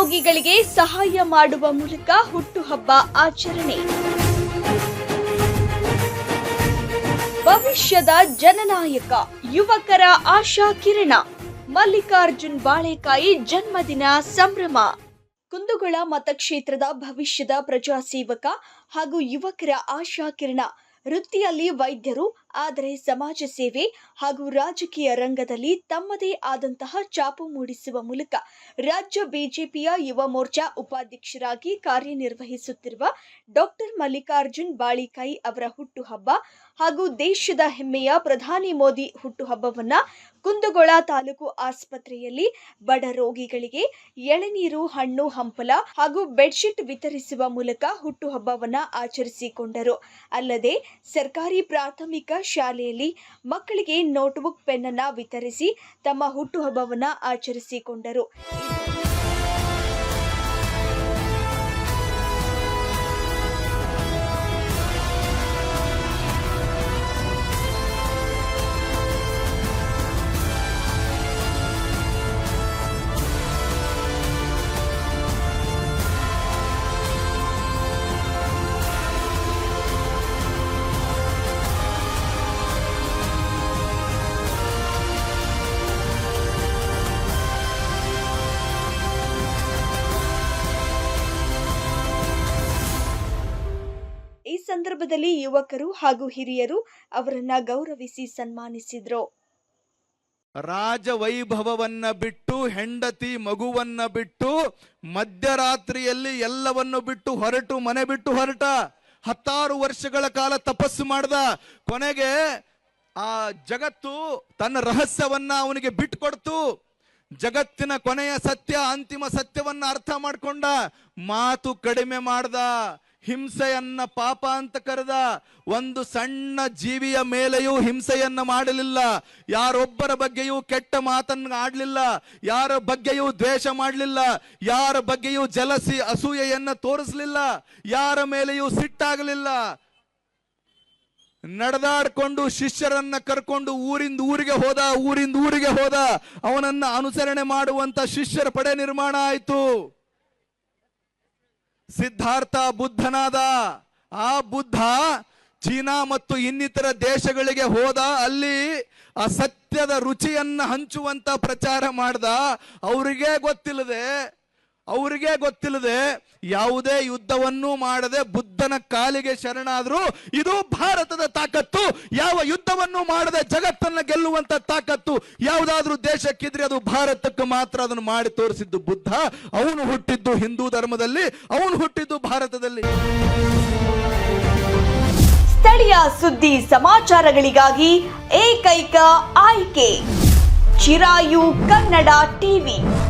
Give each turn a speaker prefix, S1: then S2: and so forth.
S1: ರೋಗಿಗಳಿಗೆ ಸಹಾಯ ಮಾಡುವ ಮೂಲಕ ಹುಟ್ಟುಹಬ್ಬ ಆಚರಣೆ. ಭವಿಷ್ಯದ ಜನನಾಯಕ, ಯುವಕರ ಆಶಾ ಕಿರಣ. ಮಲ್ಲಿಕಾರ್ಜುನ್ ಬಾಳೆಕಾಯಿ ಜನ್ಮದಿನ ಸಂಭ್ರಮ. ಕುಂದಗೋಳ ಮತಕ್ಷೇತ್ರದ ಭವಿಷ್ಯದ ಪ್ರಜಾಸೇವಕ ಹಾಗೂ ಯುವಕರ ಆಶಾ ಕಿರಣ. ವೃತ್ತಿಯಲ್ಲಿ ವೈದ್ಯರು ಆದರೆ ಸಮಾಜ ಸೇವೆ ಹಾಗೂ ರಾಜಕೀಯ ರಂಗದಲ್ಲಿ ತಮ್ಮದೇ ಆದಂತಹ ಚಾಪು ಮೂಡಿಸುವ ಮೂಲಕ ರಾಜ್ಯ ಬಿಜೆಪಿಯ ಯುವ ಮೋರ್ಚಾ ಉಪಾಧ್ಯಕ್ಷರಾಗಿ ಕಾರ್ಯನಿರ್ವಹಿಸುತ್ತಿರುವ ಡಾಕ್ಟರ್ ಮಲ್ಲಿಕಾರ್ಜುನ್ ಬಾಳಿಕಾಯಿ ಅವರ ಹುಟ್ಟುಹಬ್ಬ ಹಾಗೂ ದೇಶದ ಹೆಮ್ಮೆಯ ಪ್ರಧಾನಿ ಮೋದಿ ಹುಟ್ಟುಹಬ್ಬವನ್ನ ಕುಂದಗೋಳ ತಾಲೂಕು ಆಸ್ಪತ್ರೆಯಲ್ಲಿ ಬಡ ರೋಗಿಗಳಿಗೆ ಎಳೆನೀರು, ಹಣ್ಣು, ಹಂಪಲ ಹಾಗೂ ಬೆಡ್ಶೀಟ್ ವಿತರಿಸುವ ಮೂಲಕ ಹುಟ್ಟುಹಬ್ಬವನ್ನ ಆಚರಿಸಿಕೊಂಡರು. ಅಲ್ಲದೆ ಸರ್ಕಾರಿ ಪ್ರಾಥಮಿಕ ಶಾಲೆಯಲ್ಲಿ ಮಕ್ಕಳಿಗೆ ನೋಟ್ಬುಕ್ ಪೆನ್ನನ್ನು ವಿತರಿಸಿ ತಮ್ಮ ಹುಟ್ಟುಹಬ್ಬವನ್ನು ಆಚರಿಸಿಕೊಂಡರು. ಸಂದರ್ಭದಲ್ಲಿ ಯುವಕರು ಹಾಗೂ ಹಿರಿಯರು ಅವರನ್ನ ಗೌರವಿಸಿ ಸನ್ಮಾನಿಸಿದ್ರು.
S2: ರಾಜವೈಭವವನ್ನ ಬಿಟ್ಟು, ಹೆಂಡತಿ ಮಗುವನ್ನ ಬಿಟ್ಟು, ಮಧ್ಯರಾತ್ರಿಯಲ್ಲಿ ಎಲ್ಲವನ್ನು ಬಿಟ್ಟು ಹೊರಟು, ಮನೆ ಬಿಟ್ಟು ಹೊರಟ, ಹತ್ತಾರು ವರ್ಷಗಳ ಕಾಲ ತಪಸ್ಸು ಮಾಡ್ದ. ಕೊನೆಗೆ ಆ ಜಗತ್ತು ತನ್ನ ರಹಸ್ಯವನ್ನ ಅವನಿಗೆ ಬಿಟ್ಕೊಡ್ತು. ಜಗತ್ತಿನ ಕೊನೆಯ ಸತ್ಯ, ಅಂತಿಮ ಸತ್ಯವನ್ನ ಅರ್ಥ ಮಾಡ್ಕೊಂಡ, ಮಾತು ಕಡಿಮೆ ಮಾಡ್ದ. ಹಿಂಸೆಯನ್ನ ಪಾಪ ಅಂತ ಕರೆದ ಒಂದು ಸಣ್ಣ ಜೀವಿಯ ಮೇಲೆಯೂ ಹಿಂಸೆಯನ್ನ ಮಾಡಲಿಲ್ಲ. ಯಾರೊಬ್ಬರ ಬಗ್ಗೆಯೂ ಕೆಟ್ಟ ಮಾತನ್ನ ಆಡ್ಲಿಲ್ಲ. ಯಾರ ಬಗ್ಗೆಯೂ ದ್ವೇಷ ಮಾಡಲಿಲ್ಲ. ಯಾರ ಬಗ್ಗೆಯೂ ಜಲಸಿ ಅಸೂಯೆಯನ್ನ ತೋರಿಸಲಿಲ್ಲ. ಯಾರ ಮೇಲೆಯೂ ಸಿಟ್ಟಾಗಲಿಲ್ಲ. ನಡೆದಾಡ್ಕೊಂಡು ಶಿಷ್ಯರನ್ನ ಕರ್ಕೊಂಡು ಊರಿಂದ ಊರಿಗೆ ಹೋದ, ಊರಿಂದ ಊರಿಗೆ ಹೋದ, ಅವನನ್ನ ಅನುಸರಣೆ ಮಾಡುವಂತ ಶಿಷ್ಯರ ಪಡೆ ನಿರ್ಮಾಣ ಆಯಿತು. ಸಿದ್ಧಾರ್ಥ ಬುದ್ಧನಾದ. ಆ ಬುದ್ಧ ಚೀನಾ ಮತ್ತು ಇನ್ನಿತರ ದೇಶಗಳಿಗೆ ಹೋದ. ಅಲ್ಲಿ ಅಸತ್ಯದ ಸತ್ಯದ ರುಚಿಯನ್ನ ಹಂಚುವಂತ ಪ್ರಚಾರ ಮಾಡ್ದ. ಅವರಿಗೆ ಗೊತ್ತಿಲ್ಲದೆ ಅವರಿಗೆ ಗೊತ್ತಿಲ್ಲದೆ ಯಾವುದೇ ಯುದ್ಧವನ್ನು ಮಾಡದೆ ಬುದ್ಧನ ಕಾಲಿಗೆ ಶರಣಾದರೂ ಇದು ಭಾರತದ ತಾಕತ್ತು. ಯಾವ ಯುದ್ಧವನ್ನು ಮಾಡದೆ ಜಗತ್ತನ್ನ ಗೆಲ್ಲುವಂತ ತಾಕತ್ತು. ಯಾವುದಾದ್ರೂ ದೇಶಕ್ಕಿದ್ರೆ ಅದು ಭಾರತಕ್ಕೆ ಮಾತ್ರ ಅದನ್ನು ಮಾಡಿ ತೋರಿಸಿದ್ದು ಬುದ್ಧ. ಅವನು ಹುಟ್ಟಿದ್ದು ಹಿಂದೂ ಧರ್ಮದಲ್ಲಿ, ಅವನು ಹುಟ್ಟಿದ್ದು ಭಾರತದಲ್ಲಿ.
S1: ಸ್ಥಳೀಯ ಸುದ್ದಿ ಸಮಾಚಾರಗಳಿಗಾಗಿ ಏಕೈಕ ಆಯ್ಕೆ. ಚಿರಾಯು ಕನ್ನಡ ಟಿವಿ.